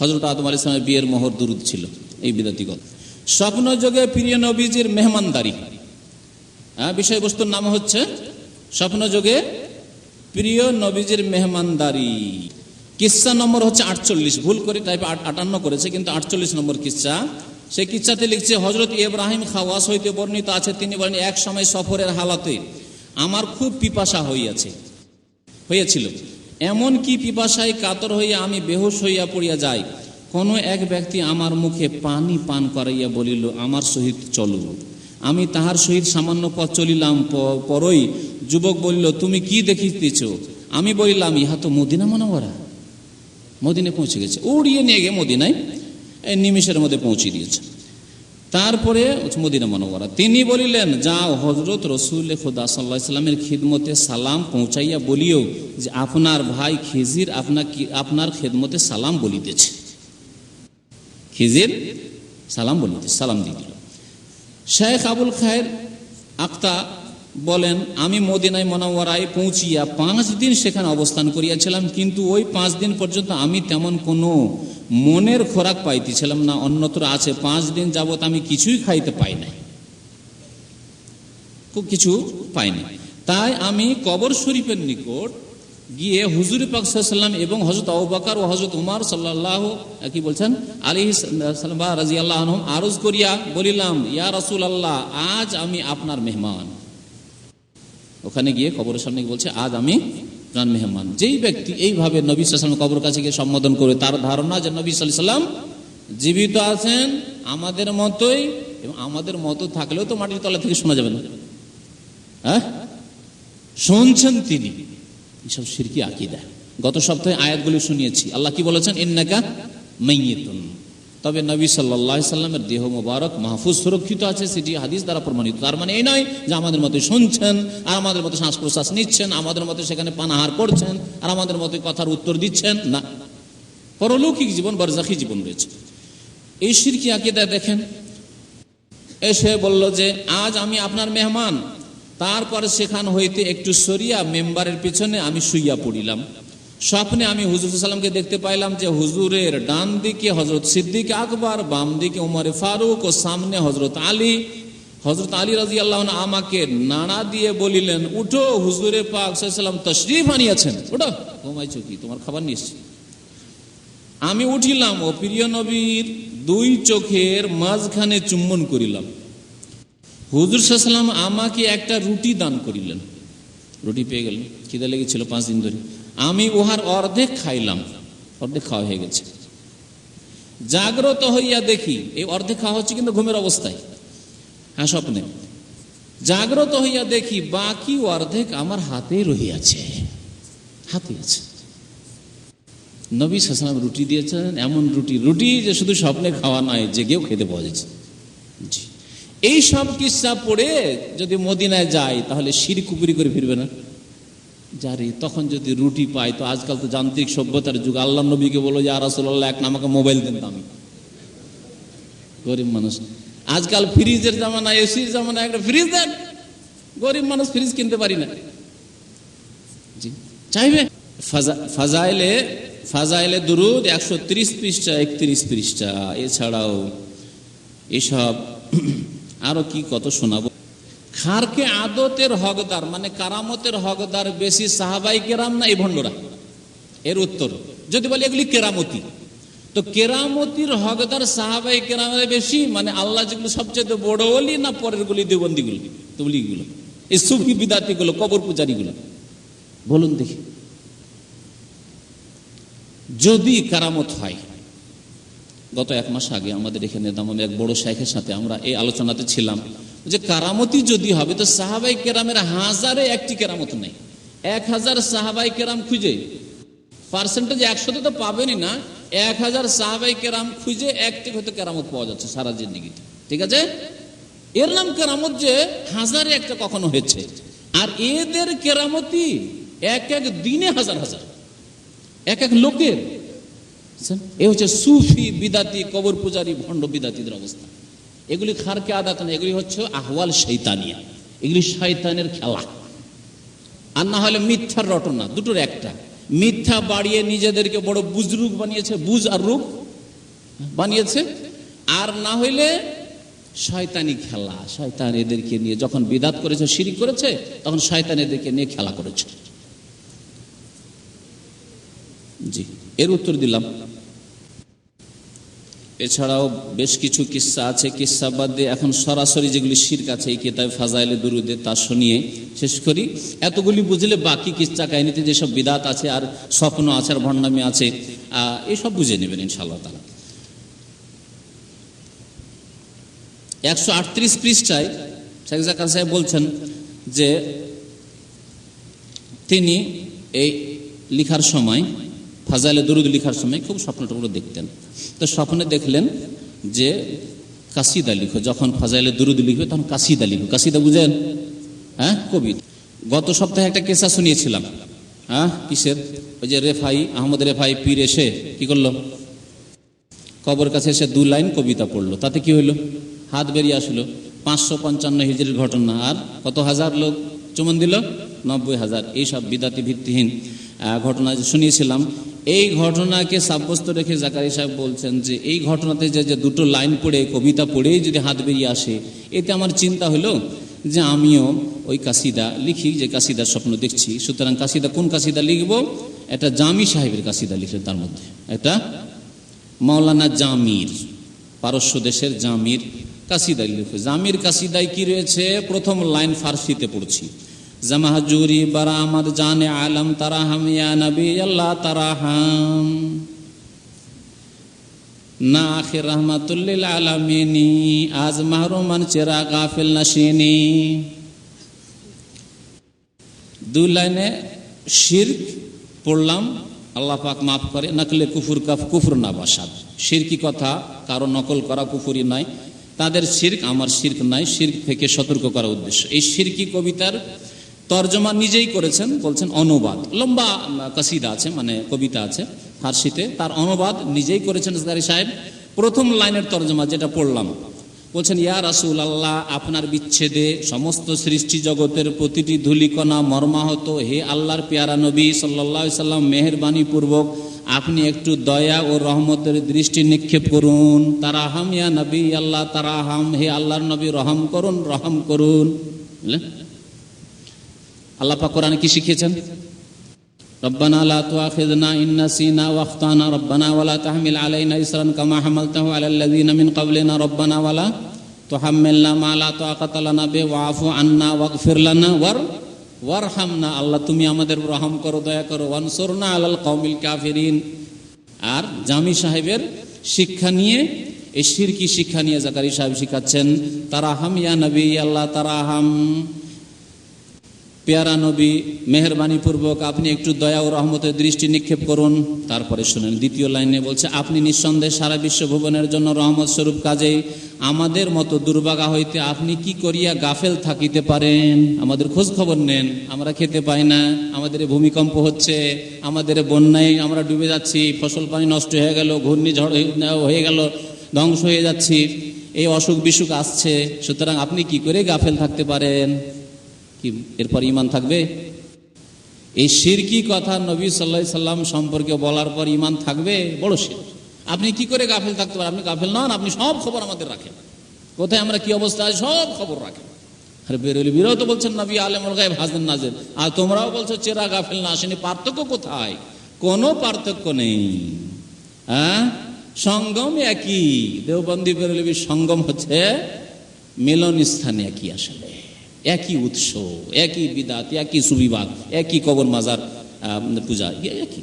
হজরত আদম আলী ইসলামের বিয়ের মোহর দুরুদ ছিল, এই বিদাতিগত স্বপ্ন যোগে প্রিয় নবীজির মেহমানদারি। হ্যাঁ বিষয়বস্তুর নাম হচ্ছে স্বপ্ন যোগে প্রিয় নবীজির মেহমানদারি। কিসা নম্বর হচ্ছে আটচল্লিশ, ভুল করে টাইপ আটান্ন করেছে, কিন্তু আটচল্লিশ নম্বর কিসা। সেই কিচ্ছাতে লিখছে হজরত ইব্রাহিম খাওয়াস হইতে বর্ণিত আছে, তিনি বলেন, এক সময় সফরের হালাতে আমার খুব পিপাসা হইয়াছে, হইয়াছিল। এমন কি পিপাসায় কাতর হইয়া আমি বেহুশ হইয়া পড়িয়া যাই? কোনো এক ব্যক্তি আমার মুখে পানি পান করাইয়া বলিল, আমার সহিত চলো। আমি তাহার সহিত সামান্য পথ চলিলাম পরই যুবক বলিল, তুমি কি দেখিতেছ? আমি বলিলাম, ইহা তো মদিনা মনোবরা মদিনে পৌঁছে গেছে। উড়িয়ে নিয়ে গিয়ে মদিনায়, এই নিমিষের মধ্যে পৌঁছে দিয়েছে। তারপরে মদিনা মনোবরা তিনি বলিলেন যা হজরত রসুল খুদা সাল্লাহ ইসলামের খিদমতে সালাম পৌঁছাইয়া বলিও যে আপনার ভাই খিজির আপনার আপনার খেদমতে সালাম বলিতেছে। খিজির সালাম বলিতেছে, সালাম দিয়ে দিল। শেখ আবুল খায়ের আক্তা বলেন, আমি মদিনায় মনোয়ারায় পৌঁছিয়া পাঁচ দিন সেখানে অবস্থান করিয়াছিলাম, কিন্তু ওই পাঁচ দিন পর্যন্ত আমি তেমন কোনো মনের খোরাক পাইতেছিলাম না, অন্যত্র আছে, পাঁচ দিন যাবত আমি কিছুই খাইতে পাই নাই। কিছু পাইনি তাই আমি কবর শরীফের নিকট গিয়ে হুজুর পাক সাল্লাম এবং হজরত আবাকার ও হজরত উমার সাল্লাহ কি বলছেন আলী সাল্লাম রাজি আল্লাহ আরজ করিয়া বলিলাম, ইয়া রসুল আল্লাহ আজ আমি আপনার মেহমান। ওখানে গিয়ে কবরের সামনে বলছে, আজ আমি আপনার মেহমান। যেই ব্যক্তি এইভাবে নবী সাল্লাম কবর কাছে গিয়ে সম্বোধন করে, তার ধারণা যে নবী সাল্লাম জীবিত আছেন আমাদের মতোই, এবং আমাদের মতো থাকলেও তো মাটির তলা থেকে শোনা যাবে না। হ্যাঁ? শুনছেন তিনি। এসব সিরকি আকিদা। গত সপ্তাহে আয়াতগুলি শুনিয়েছি। আল্লাহ কি বলেছেন? ইন্নাকা মাইয়িতুন। তবে নবী সাল্লাহ সাল্লামের দেহ মোবারক মাহফুজ সুরক্ষিত আছে, সেটি হাদিস দ্বারা প্রমাণিত। তার মানে এই নয় যে আমাদের মতো শুনছেন, আর আমাদের মতো শ্বাস প্রশ্বাস নিচ্ছেন, আমাদের মতো সেখানে পানাহার করছেন, আর আমাদের মতো কথার উত্তর দিচ্ছেন, না। পরলৌকিক জীবন, বরজাখি জীবন রয়েছে। এই সিরকি আকিদা দেখেন, এসে বলল যে, আজ আমি আপনার মেহমান। তারপর সেখান হইতে একটু সরিয়া মেম্বারের পিছনে আমি শুইয়া পড়িলাম। স্বপ্নে আমি হুজুর সাল্লামকে দেখতে পাইলাম যে হুজুরের ডান দিকে হজরত সিদ্দিক আকবর, বাম দিকে উমরে ফারুক ও সামনে হজরত আলী। হজরত আলী রাজি আল্লাহ আমাকে নাড়া দিয়ে বলিলেন, উঠো, হুজুরে পাক সাল্লাম তশরিফ আনিয়াছেন। ওটা ঘুমাইছো কি? তোমার খাবার নিয়ে এসছি। আমি উঠিলাম ও প্রিয় নবীর দুই চোখের মাঝখানে চুম্বন করিলাম। হুজুর সাল্লাম আমাকে একটা রুটি দান করিলেন। রুটি পেয়ে গেলেন। খিদে লেগেছিল পাঁচ দিন ধরে। আমি উহার অর্ধেক খাইলাম। অর্ধেক খাওয়া হয়ে গেছে। জাগ্রত হইয়া দেখি, এই অর্ধেক খাওয়া হচ্ছে কিন্তু ঘুমের অবস্থায়। হ্যাঁ স্বপ্নে। জাগ্রত হইয়া দেখি, বাকি অর্ধেক আমার হাতে রহিয়াছে। হাতে আছে। নবী সাসলাম রুটি দিয়েছেন, এমন রুটি রুটি যে শুধু স্বপ্নে খাওয়া নয়, জেগেও খেতে পাওয়া যাচ্ছে। এই সব কিসা পড়ে যদি মদিনায় যায়, তাহলে শির কুপুরি করে ফিরবে না। যারে তখন যদি রুটি পাই, তো আজকাল তো যান্ত্রিক সভ্যতার যুগ। আল্লাহ নবীকে বলো যে আরাসুল্লাহ এক না আমাকে মোবাইল দেন আমি। গরিব মানুষ। আজকাল ফ্রিজের জামানা, এসির জামানা, একটা ফ্রিজ দেন। গরিব মানুষ ফ্রিজ কিনতে পারি না। জি, চাইবে? ফাজা- ফাজাইলে ফাজাইলে দুরুদ একশো তিরিশ পৃষ্ঠা, একত্রিশ পৃষ্ঠা। এছাড়াও এসব, আরও কি কত শোনাবো? খারকে আদতের হকদার মানে কারামতের হকদার বেশি সাহাবাই কেরাম না এই ভণ্ডরা? এর উত্তর। যদি বলি এগুলি কেরামতি, তো কেরামতির হকদার সাহাবাই কেরামের বেশি মানে আল্লাহ যেগুলো সবচেয়ে বড় বলি না পরের গুলি দেবন্দিগুলো? তবলিগুলো এই সুফি বিদাতিগুলো, কবর পূজারিগুলো। বলুন দেখি। যদি কারামত হয়, গত এক মাস আগে আমাদের এখানে দামনে এক বড় শেখের সাথে আমরা এই আলোচনাতে ছিলাম। যে কারামতি যদি হবে, তো সাহাবাই কেরামের হাজারে একটি কেরামত নেই। এক হাজার সাহাবাই কেরাম খুঁজে। পার্সেন্টেজ একশোতে তো পাবেনই না। এক হাজার সাহাবাই কেরাম খুঁজে একটি হয়তো কেরামত পাওয়া যাচ্ছে সারা জিন্দিগিতে। ঠিক আছে? এর নাম কেরামত যে হাজারে একটা কখনো হয়েছে। আর এদের কেরামতি এক এক দিনে হাজার হাজার। এক এক লোকের। এ হচ্ছে সুফি বিদাতি, কবর পূজারী, ভণ্ড বিদাতিদের অবস্থা। এগুলি খারকে আদাত না এগুলি হচ্ছে আহওয়াল শৈতানিয়া এগুলি শয়তানের খেলা। আর না হলে মিথ্যার রটনা, দুটোর একটা। মিথ্যা বাড়িয়ে নিজেদেরকে বড় বুজরুক বানিয়েছে, বুজ আর রূপ বানিয়েছে। আর না হইলে শয়তানি খেলা। শয়তান এদেরকে নিয়ে যখন বিদাত করেছে, শিরিক করেছে, তখন শয়তান এদেরকে নিয়ে খেলা করেছে। জি, এর উত্তর দিলাম। এছাড়াও বেশ কিছু কিস্সা আছে। কিস্সা বাদ দিয়ে এখন সরাসরি যেগুলি শির্ক আছে, এই কেতাবে ফাজাইলে দুরুদে তা শুনিয়ে শেষ করি। এতগুলি বুঝলে বাকি কিস্সা কাহিনীতে যেসব বিদাত আছে আর স্বপ্ন আছে আর ভণ্ডামি আছে এসব বুঝে নেবেন ইনশাআল্লাহ তালা একশো আটত্রিশ পৃষ্ঠায় শেখ জাকার সাহেব বলছেন যে তিনি এই লিখার সময় ফাজাইলে দরুদ লিখার সময় খুব স্বপ্ন টুকরো দেখতেন। তো স্বপ্নে দেখলেন যে কাসিদা লিখো, যখন ফাজাইলে দরুদ লিখবে তখন কাসিদা লিখো। কাসিদা বুঝেন? হ্যাঁ? কবি। গত সপ্তাহে একটা কেসা শুনিয়েছিলাম। হ্যাঁ? কিসের? ওই যে রেফাই, আহমদ রেফাই পীর এসে কি করল? কবর কাছে এসে দু লাইন কবিতা পড়ল। তাতে কি হইল? হাত বেরিয়ে আসলো। পাঁচশো পঞ্চান্ন হিজড়ির ঘটনা। আর কত হাজার লোক চুমন দিল? নব্বই হাজার। এইসব বিদাতি ভিত্তিহীন ঘটনা শুনিয়েছিলাম। এই ঘটনাকে সাব্যস্ত রেখে জাকারি সাহেব বলছেন যে, এই ঘটনাতে যে যে দুটো লাইন পড়ে, কবিতা পড়েই যদি হাত বেরিয়ে আসে, এতে আমার চিন্তা হলো যে আমিও ওই কাসিদা লিখি, যে কাসিদার স্বপ্ন দেখছি। সুতরাং কাসিদা কোন কাসিদা লিখব? এটা জামি সাহেবের কাসিদা লিখলেন তার মধ্যে। এটা মাওলানা জামির, পারস্য দেশের জামির কাসিদাই লিখে জামির কাসিদায় কি রয়েছে? প্রথম লাইন ফার্সিতে পড়ছি। জামাহাজুরি বারামাদ জানে আলম তারাহাম, ইয়া নবী আল্লাহ তারাহাম। না আখির রহমাতুল্লিল আলমিনী, আজ মাহরুমান চেরা গাফিল নাসিনী দুই লাইনে শির্ক পড়লাম, আল্লাহ পাক মাফ করে, নকলে কুফুর কাফ কুফুর না বাসাদ শিরকি কথা কারও নকল করা কুফুরি নয় তাদের শির্ক, আমার শির্ক নাই, শির্ক থেকে সতর্ক করার উদ্দেশ্য। এই শিরকি কবিতার তর্জমা নিজেই করেছেন, বলছেন অনুবাদ। লম্বা কাসিদা আছে মানে কবিতা আছে, ফার্সিতে। তার অনুবাদ নিজেই করেছেন জগারি সাহেব। প্রথম লাইনের তর্জমা যেটা পড়লাম, বলছেন, ইয়া রাসুল আল্লাহ আপনার বিচ্ছেদে সমস্ত সৃষ্টি জগতের প্রতিটি ধুলিকণা মর্মাহত। হে আল্লাহর পেয়ারা নবী সাল্লা সাল্লাম মেহরবানি পূর্বক আপনি একটু দয়া ও রহমতের দৃষ্টি নিক্ষেপ করুন। তারা হাম ইয়া নবী আল্লাহ তারা হাম হে আল্লাহর নবী, রহম করুন রহম করুন। বুঝলেন আল্লাহ পাক কোরআনে কি শিখিয়েছেন? রব্বানা লা তুআখিযনা ইন নাসিনা ওয়া আখতানা রব্বানা ওয়া লা তাহমিল আলাইনা ইসরান কামা হামালতাহু আলাল লাযিনা মিন ক্বাবলিনা রব্বানা ওয়া লা তুহাম্মিলনা মা লা তাকাতা লানা বি ওয়াফু আন্না ওয়াগফির লানা ওয়ার ওয়ারহামনা। আল্লাহ, তুমি আমাদের রহম করো, দয়া করো। ওয়ানসুরনা আলাল কওমিল কাফিরিন। আর জামি সাহেবের শিক্ষা নিয়ে, এই শিরকি শিক্ষা নিয়ে জাকারি সাহেব শিখাচ্ছেন তারা হাম ইয়া নবী, আল্লাহ তারা হাম পেয়ারা নবী মেহরবানি পূর্বক আপনি একটু দয়া ও রহমতের দৃষ্টি নিক্ষেপ করুন। তারপরে শুনেন, দ্বিতীয় লাইনে বলছে, আপনি নিঃসন্দেহে সারা বিশ্ব ভুবনের জন্য রহমত স্বরূপ কাজে আমাদের মতো দুর্ভাগা হইতে আপনি কি করিয়া গাফেল থাকিতে পারেন? আমাদের খোঁজ খবর নেন, আমরা খেতে পাই না, আমাদের ভূমিকম্প হচ্ছে, আমাদের বন্যায় আমরা ডুবে যাচ্ছি, ফসল পানি নষ্ট হয়ে গেল, ঘূর্ণিঝড় হয়ে গেল, ধ্বংস হয়ে যাচ্ছি, এই অসুখ বিসুখ আসছে, সুতরাং আপনি কি করে গাফেল থাকতে পারেন? কি এরপর ইমান থাকবে? এই শিরকি কথা নবী সাল্লাহ সাল্লাম সম্পর্কে বলার পর ইমান থাকবে? বড় শির। আপনি কি করে গাফেল থাকতে পারেন? আপনি গাফেল নন, আপনি সব খবর আমাদের রাখেন। কোথায় আমরা কি অবস্থা আছে? সব খবর রাখেন। আরে বেরোলি বিরাও তো বলছেন, নবী আলেমুল গায়েব হাজেন নাজের। আর তোমরাও বলছো, চেরা গাফেল না, আসেনি পার্থক্য কোথায়? কোনো পার্থক্য নেই। হ্যাঁ? সঙ্গম একই। দেওবন্দি বেরোলিবির সঙ্গম হচ্ছে মিলন স্থানে একই আসলে। একই উৎস, একই বিদাত, একই সুবিবাদ, একই কবর মাজার পূজা একই।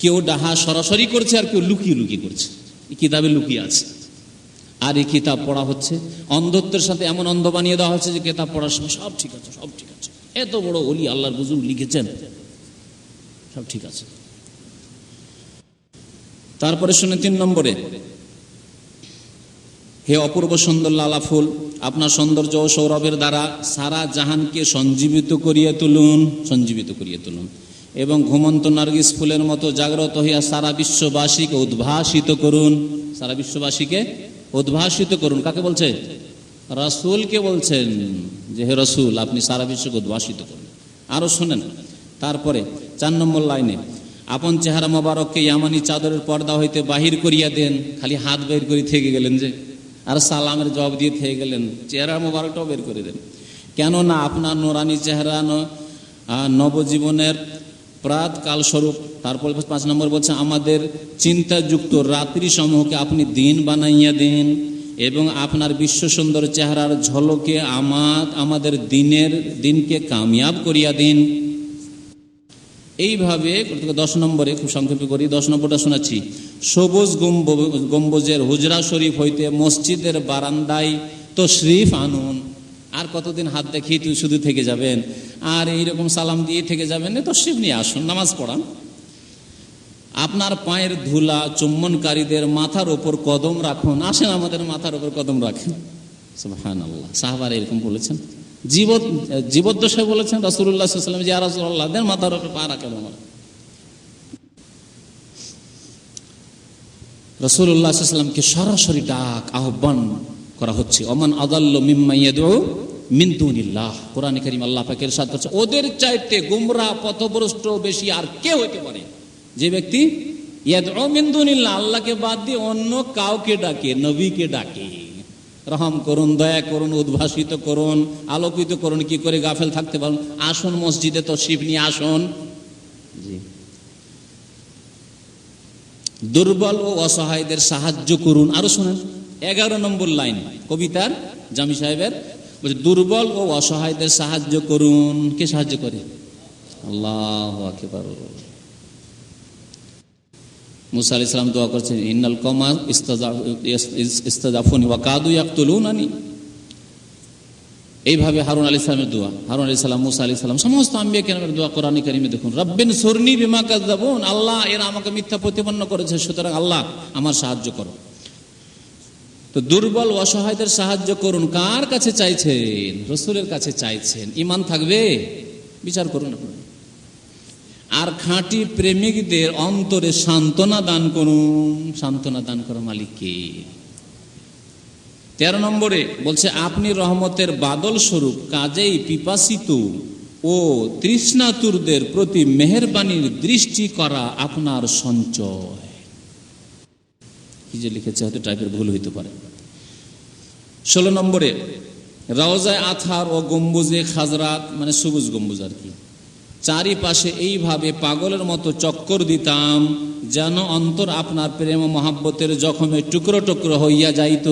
কেউ ডাহা সরাসরি করছে আর কেউ লুকিয়ে লুকিয়ে করছে। এই কিতাবে লুকিয়ে আছে। আর এই কিতাব পড়া হচ্ছে। অন্ধত্বের সাথে এমন অন্ধ বানিয়ে দেওয়া হচ্ছে যে কিতাব পড়ার সময় সব ঠিক আছে, সব ঠিক আছে। এত বড় অলি আল্লাহর বুজুর্গ লিখেছেন, সব ঠিক আছে। তারপরে শুনে তিন নম্বরে হে অপূর্ব সুন্দর লালা ফুল, আপনার সৌন্দর্য ও সৌরভের দ্বারা সারা জাহানকে সঞ্জীবিত করিয়ে তুলুন, সঞ্জীবিত করিয়ে তুলুন। এবং ঘুমন্ত নার্গিস ফুলের মতো জাগ্রত হইয়া সারা বিশ্ববাসীকে উদ্ভাসিত করুন। সারা বিশ্ববাসীকে উদ্ভাসিত করুন। কাকে বলছে? রাসূলকে বলছেন যে, হে রসুল, আপনি সারা বিশ্বকে উদ্ভাসিত করুন। আরও শোনেন, তারপরে চার নম্বর লাইনে, আপন চেহারা মোবারককে ইয়ামানি চাদরের পর্দা হইতে বাহির করিয়া দেন, খালি হাত বের করে থেকে গেলেন যে। আর সালামের জবাব দিয়ে থেকে গেলেন। চেহারা মোবারকটাও বের করে দেন। কেননা আপনার নোরানি চেহারা নবজীবনের প্রাত কাল স্বরূপ তারপর পাঁচ নম্বর বলছে, আমাদের চিন্তাযুক্ত রাত্রি সমূহকে আপনি দিন বানাইয়া দিন এবং আপনার বিশ্ব সুন্দর চেহারার ঝলকে আমার আমাদের দিনের দিনকে কামিয়াব করিয়া দিন। এইভাবে দশ নম্বরে খুব সংক্ষেপে করি, দশ নম্বরটা শোনাচ্ছি। সবুজ গম্ব, গম্বুজের হুজরা শরীফ হইতে মসজিদের বারান্দায় তো শরীফ আনুন। আর কতদিন হাত দেখিয়ে তুই শুধু থেকে যাবেন? আর এইরকম সালাম দিয়ে থেকে যাবেন তো শরীফ নিয়ে আসুন, নামাজ পড়ান। আপনার পায়ের ধুলা চুম্বনকারীদের মাথার ওপর কদম রাখুন। আসেন আমাদের মাথার ওপর কদম রাখেন। সাহাবার এরকম বলেছেন। জীবত জীবদ্দশায় বলেছেন রাসুল্লাহ সাল্লাম যে রাসুল্লাহ দেন মাথার ওপর পা রাখেন আমার রসুল্লাহ সাল্লামকে সরাসরি ডাক, আহ্বান করা হচ্ছে অমান আদাল্ল মিম্মাইয়াদু মিন্তুনিল্লাহ কোরআন করিম আল্লাহ পাকের করছে, ওদের চাইতে গুমরা, পথভ্রষ্ট, বেশি আর কে হইতে পারে। যে ব্যক্তি, ইয়াদউ মিন্তুনিল্লাহ আল্লাহকে বাদ দিয়ে অন্য কাউকে ডাকে, নবীকে ডাকে। রহম করুন দয়া করুন উদ্ভাসিত করুন আলোকিত করুন কি করে গাফেল থাকতে পারুন? আসুন মসজিদে তো শিব নিয়ে আসুন। জি। দুর্বল ও অসহায়দের সাহায্য করুন। আরও শুনেন এগারো নম্বর লাইন কবিতার জামি সাহেবের বলছে দুর্বল ও অসহায়দের সাহায্য করুন। কে সাহায্য করে? আল্লাহ আকবার। মুসা আলি সালাম দোয়া করছেন, ইন্নাল কমা ইস্তাজাফুনি ওয়া কাদু ইয়াকতুলুনানি। এইভাবে হারুন আলী সালামের দোয়া, হারুন আলী সালাম, মুসা আলী সালাম, সমস্ত আম্বিয়া কেনামের দোয়া কোরআনে কারিমে দেখুন, রব্বিন সুরনি বিমা কাযাবুন আল্লাহ এরা আমাকে মিথ্যা প্রতিপন্ন করেছে, সুতরাং আল্লাহ আমার সাহায্য করো। তো দুর্বল অসহায়দের সাহায্য করুন, কার কাছে চাইছেন? রসুলের কাছে চাইছেন। ইমান থাকবে? বিচার করুন আপনি আর খাঁটি প্রেমিকদের অন্তরে সান্ত্বনা দান করুন। সান্ত্বনা দান করা মালিককে। তেরো নম্বরে বলছে, আপনি রহমতের বাদল স্বরূপ কাজেই পিপাসিত ও তৃষ্ণাতুরদের প্রতি মেহরবানির দৃষ্টি করা আপনার সঞ্চয়। কি যে লিখেছে, হয়তো টাইপের ভুল হইতে পারে। ষোলো নম্বরে, রওজায় আথার ও গম্বুজে খাজরাত মানে সবুজ গম্বুজ আর কি। চারিপাশে এইভাবে পাগলের মতো চক্কর দিতাম, যেন অন্তর আপনার প্রেম মহাব্বতের জখমে টুকরো টুকরো হইয়া যাইত।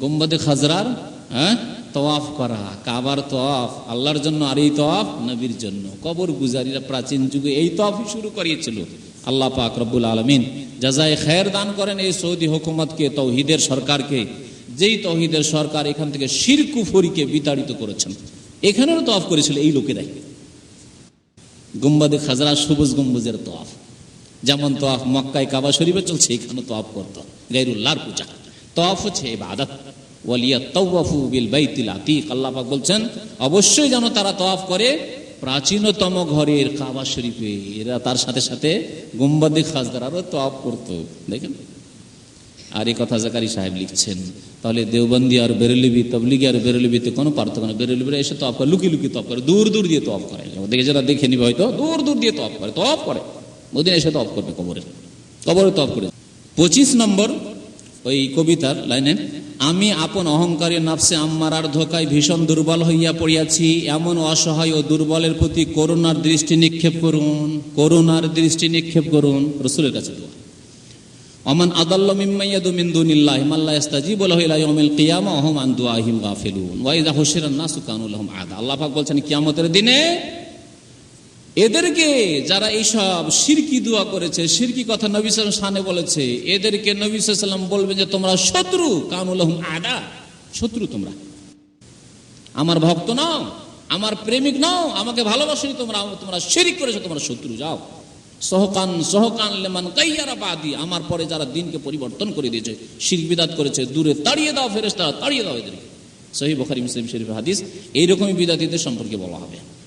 গম্বদে খাজরার হ্যাঁ? তওয়াফ করা, কাবার তওয়াফ, আল্লাহর জন্য আর এই তওয়াফ নবীর জন্য। কবর গুজারিরা প্রাচীন যুগে এই তওয়াফই শুরু করিয়েছিল। আল্লাহ পাক রব্বুল আলমিন যাজায় খের দান করেন এই সৌদি হুকুমতকে তৌহিদের সরকারকে। যেই তৌহিদের সরকার এখান থেকে শিরকুফরিকে বিতাড়িত করেছেন। এখানেও তফ করেছিল, এই লোকেরাই গুম্বাদে খাজরা, সবুজ গম্বুজের তফ যেমন তফ মক্কায় কাবা শরীফে চলছে, এখানেও তওয়াফ করত। গাইরুল্লাহর পূজা। তফ হচ্ছে ইবাদত। ওয়ালিয়া তাওয়াফু বিল বাইতিল আতিক। আল্লাহ পাক বলছেন, অবশ্যই যেন তারা তওয়াফ করে প্রাচীনতম ঘরের কাবা শরীফে এরা তার সাথে সাথে গুম্বাদে খাজরারও তওয়াফ করতো। দেখেন। আর এই কথা জাকারি সাহেব লিখছেন, তাহলে দেওবন্দি আর বেরলিবি, তবলিগি আর বেরলিবিতে কোনো পার্থক্য না বেরলিবিরা এসে তফ করে, লুকি লুকি তফ করে, দূর দূর দিয়ে তফ করে। দেখে যারা দেখে নিবে হয়তো, দূর দূর দিয়ে তফ করে তফ করে। ওদিন এসে তফ করবে কবরে। কবরে তফ করে। পঁচিশ নম্বর ওই কবিতার লাইনে, আমি আপন অহংকারী নাফসে আম্মারার ধোকায় ভীষণ দুর্বল হইয়া পড়িয়াছি, এমন অসহায় ও দুর্বলের প্রতি করুণার দৃষ্টি নিক্ষেপ করুন, করুণার দৃষ্টি নিক্ষেপ করুন। রসুলের কাছে দোয়া। অমান আদাল্লা মিম্মাইয়াদু মিন দুনিল্লাহি মাল্লা ইস্তাজিবু লাহু ইলা ইয়াউমিল কিয়ামা ওয়া আন দুআহিম গাফিলুন। ওয়া ইযা হুশিরান নাসু কানু লাহুম আদা। আল্লাহ পাক বলছেন, কিয়ামতের দিনে এদেরকে যারা এইসব শিরকি দোয়া করেছে শিরকি কথা নবী সাল্লাম শানে বলেছে, এদেরকে নবী সাল্লাম বলবেন যে, তোমরা শত্রু কানু লাহুম আদা। শত্রু তোমরা। আমার ভক্ত নাও, আমার প্রেমিক নাও, আমাকে ভালোবাসনি তোমরা তোমরা শিরিক করেছ, তোমরা শত্রু, যাও। সহকান সহকান লেমান কাইয়ারা বাদি, আমার পরে যারা দিনকে পরিবর্তন করে দিয়েছে, শির বিদাত করেছে, দূরে তাড়িয়ে দাও ফেরেস্তারা তাড়িয়ে দাও এদেরকে। সহি বখারি, মুসলিম শরীফ হাদিস, এইরকমই বিদাতিদের সম্পর্কে বলা হবে।